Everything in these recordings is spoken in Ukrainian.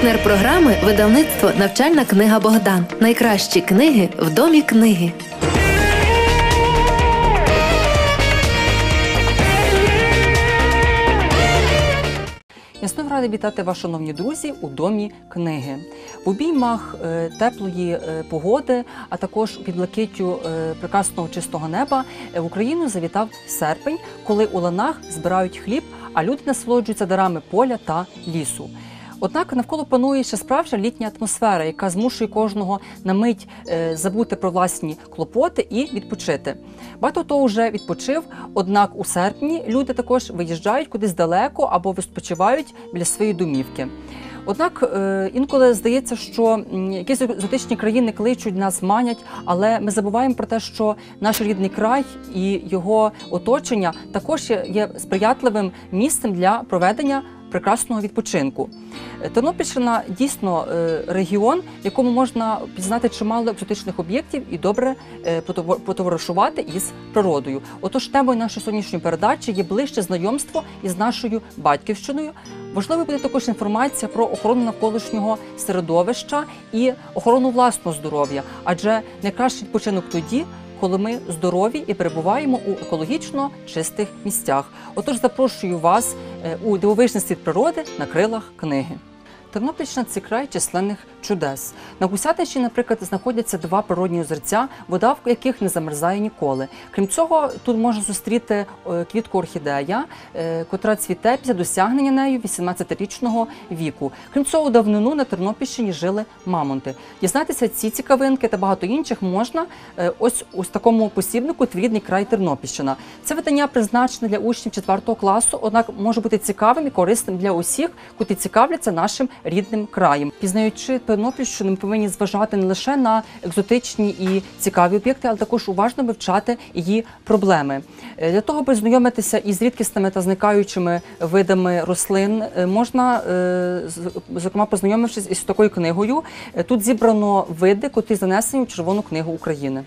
Партнер програми видавництво Навчальна книга Богдан. Найкращі книги в домі книги. Я знову рада вітати вас, шановні друзі, у домі книги. В обіймах е, теплої е, погоди, а також під блакиттю е, прекрасного чистого неба в Україну завітав серпень, коли у ланах збирають хліб, а люди насолоджуються дарами поля та лісу. Однак навколо панує ще справжня літня атмосфера, яка змушує кожного на мить е, забути про власні клопоти і відпочити. Багато хто вже відпочив, однак у серпні люди також виїжджають кудись далеко або відпочивають біля своєї домівки. Однак е, інколи здається, що якісь екзотичні країни кличуть нас, манять, але ми забуваємо про те, що наш рідний край і його оточення також є- є сприятливим місцем для проведення прекрасного відпочинку. Е, Тернопільщина дійсно е, регіон, в якому можна пізнати чимало екзотичних об'єктів і добре е, потоваришувати із природою. Отож, темою нашої сьогоднішньої передачі є ближче знайомство із нашою батьківщиною. Важливою буде також інформація про охорону навколишнього середовища і охорону власного здоров'я, адже найкращий відпочинок тоді. Коли ми здорові і перебуваємо у екологічно чистих місцях. Отож, запрошую вас е, у дивовижний світ природи на крилах книги. Тернопільщина це край численних чудес. На Гусятищі, наприклад, знаходяться два природні озерця, вода в яких не замерзає ніколи. Крім цього, тут можна зустріти е, квітку орхідея, е, котра цвіте після досягнення нею 18-річного віку. Крім цього, давнину на Тернопільщині жили мамонти. Дізнатися ці цікавинки та багато інших можна е, ось у такому посібнику «Твій рідний край Тернопільщина. Це видання призначене для учнів 4 класу, однак може бути цікавим і корисним для усіх, котрі цікавляться нашим рідним краєм. Пізнаючи Тернопільщину, ми повинні зважати не лише на екзотичні і цікаві об'єкти, але також уважно вивчати її проблеми. Е, Для того, аби знайомитися із рідкісними та зникаючими видами рослин, е, можна, е, зокрема, познайомившись із такою книгою. Тут зібрано види, котрі занесені в Червону книгу України.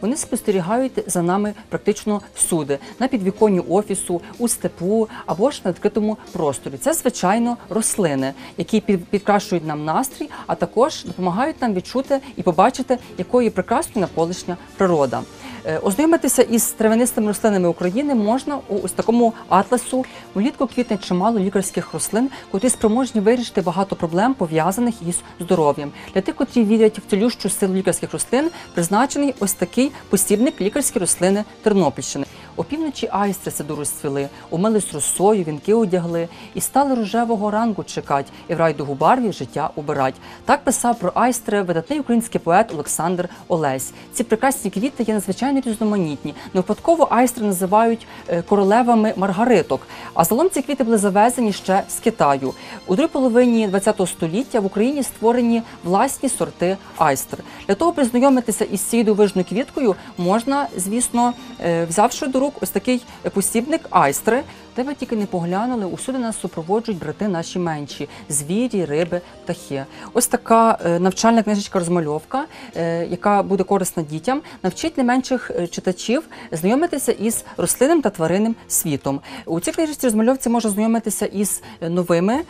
Вони спостерігають за нами практично всюди, на підвіконні офісу, у степу або ж на відкритому просторі. Це звичайно рослини, які під- підкращують нам настрій, а також допомагають нам відчути і побачити, якою прекрасною навколишня природа. Е, Ознайомитися із травянистими рослинами України можна у ось такому атласу. Влітку квітне чимало лікарських рослин, котрі спроможні вирішити багато проблем, пов'язаних із здоров'ям. Для тих, котрі вірять в цілющу силу лікарських рослин, призначений ось такий посібник лікарські рослини Тернопільщини. Опівночі айстри саду розцвіли, умились росою, вінки одягли, і стали рожевого ранку чекать, і в райдугу барві життя убирать. Так писав про айстри видатний український поет Олександр Олесь. Ці прекрасні квіти є надзвичайно різноманітні. Не випадково айстри називають е, королевами маргариток. А загалом ці квіти були завезені ще з Китаю. У другій половині ХХ століття в Україні створені власні сорти айстр. Для того, аби знайомитися із цією дивовижною квіткою, можна, звісно, е, взявши до рук ось такий посібник айстри. Де ви тільки не поглянули, усюди нас супроводжують брати наші менші звірі, риби, птахи. Ось така е, навчальна книжечка розмальовка, е, яка буде корисна дітям, навчить не менших е, читачів знайомитися із рослинним та тваринним світом. У цій книжечці розмальовці можна знайомитися із новими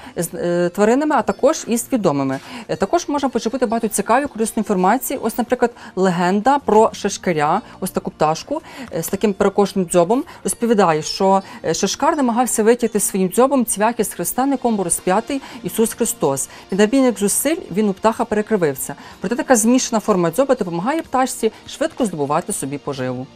тваринами, а також із відомими. Також можна почепити багато цікавої корисної інформації. Ось, наприклад, легенда про шишкаря, ось таку пташку з таким перекошеним дзьобом, розповідає, що е, намагався витягти своїм дзьобом цвяхи з хреста, на якому розп'ятий Ісус Христос. Від набійних зусиль він у птаха перекривився. Проте така змішана форма дзьоба допомагає пташці швидко здобувати собі поживу.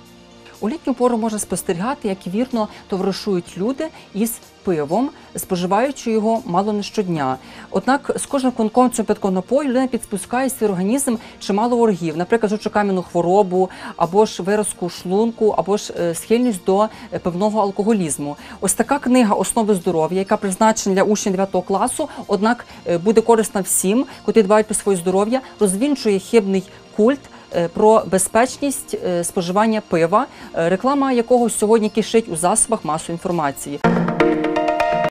У літню пору можна спостерігати, як вірно товаришують люди із пивом, споживаючи його мало не щодня. Однак з кожним конком цього питкого напою людина підспускає свій організм чимало ворогів, наприклад, жовчокам'яну хворобу, або ж виразку шлунку, або ж е, схильність до е, певного алкоголізму. Ось така книга Основи здоров'я, яка призначена для учнів 9 класу, однак е, буде корисна всім, котрі дбають про своє здоров'я, розвінчує хибний культ про безпечність е, споживання пива, е, реклама якого сьогодні кишить у засобах масової інформації.